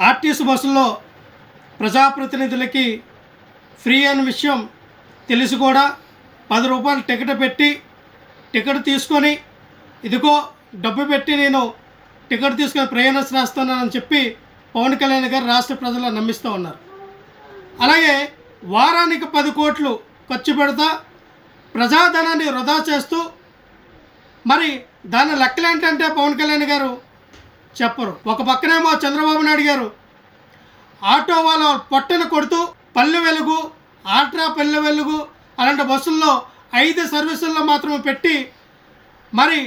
RTC బస్సుల్లో ప్రజాప్రతినిధులకి free అనే విషయం తెలిసి కూడా పది రూపాయలు టికెట్ పెట్టి టికెట్ తీసుకొని ఇదిగో డబ్బు పెట్టి నేను టికెట్ తీసుకొని ప్రయాణించి రాస్తున్నానని చెప్పి పవన్ కళ్యాణ్ గారు రాష్ట్ర ప్రజలను నమ్మిస్తూ ఉన్నారు. అలాగే వారానికి పది కోట్లు ఖర్చు పెడతా ప్రజాధనాన్ని వృధా చేస్తూ మరి దాని లెక్కలు ఏంటంటే పవన్ కళ్యాణ్ గారు చెప్పరు. ఒక పక్కనేమో చంద్రబాబు నాయుడు గారు ఆటో వాళ్ళ పొట్టను కొడుతూ పల్లె వెలుగు ఆట్రా పల్లె వెలుగు అలాంటి బస్సుల్లో ఐదు సర్వీసుల్లో మాత్రమే పెట్టి మరి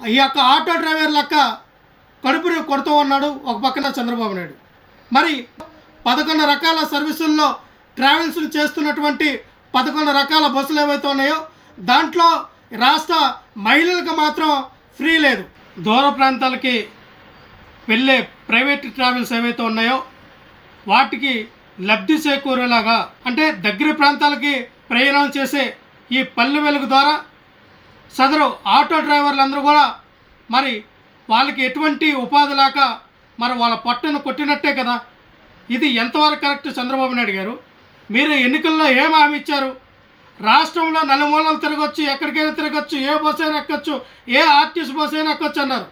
ఈ యొక్క ఆటో డ్రైవర్ లెక్క కడుపుని కొడుతూ ఉన్నాడు ఒక పక్కన చంద్రబాబు నాయుడు. మరి పదకొండు రకాల సర్వీసుల్లో ట్రావెల్స్ చేస్తున్నటువంటి పదకొండు రకాల బస్సులు ఏవైతే ఉన్నాయో దాంట్లో రాష్ట్ర మహిళలకు మాత్రం ఫ్రీ లేదు. దూర ప్రాంతాలకి వెళ్ళే ప్రైవేట్ ట్రావెల్స్ ఏవైతే ఉన్నాయో వాటికి లబ్ధి చేకూరేలాగా అంటే దగ్గర ప్రాంతాలకి ప్రయాణం చేసే ఈ పల్లె వెలుగు ద్వారా సదరు ఆటో డ్రైవర్లందరూ కూడా మరి వాళ్ళకి ఎటువంటి ఉపాధి లేక మరి వాళ్ళ పొట్టను కొట్టినట్టే కదా. ఇది ఎంతవరకు కరెక్ట్? చంద్రబాబు నాయుడు గారు మీరు ఎన్నికల్లో ఏం హామీ ఇచ్చారు? రాష్ట్రంలో నలుమూలలు తిరగొచ్చు ఎక్కడికైనా తిరగచ్చు ఏ బస్సు అయినా ఎక్కొచ్చు ఏ ఆర్టీసీ బస్సు అయినా ఎక్కొచ్చు అన్నారు.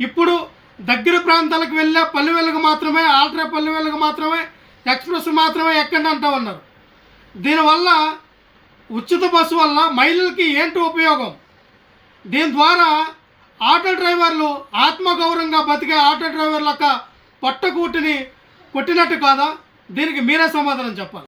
ఇప్పుడు దగ్గర ప్రాంతాలకు వెళ్ళే పల్లె మాత్రమే ఆల్ట్రా పల్లె మాత్రమే ఎక్స్ప్రెస్ మాత్రమే ఎక్కండి అంటా ఉన్నారు. దీనివల్ల ఉచిత బస్సు వల్ల మహిళలకి ఏంటి ఉపయోగం? దీని ద్వారా ఆటో డ్రైవర్లు ఆత్మగౌరవంగా బతికే ఆటో డ్రైవర్ల యొక్క పట్టకూటిని కొట్టినట్టు కాదా? దీనికి మీరే సమాధానం చెప్పాలి.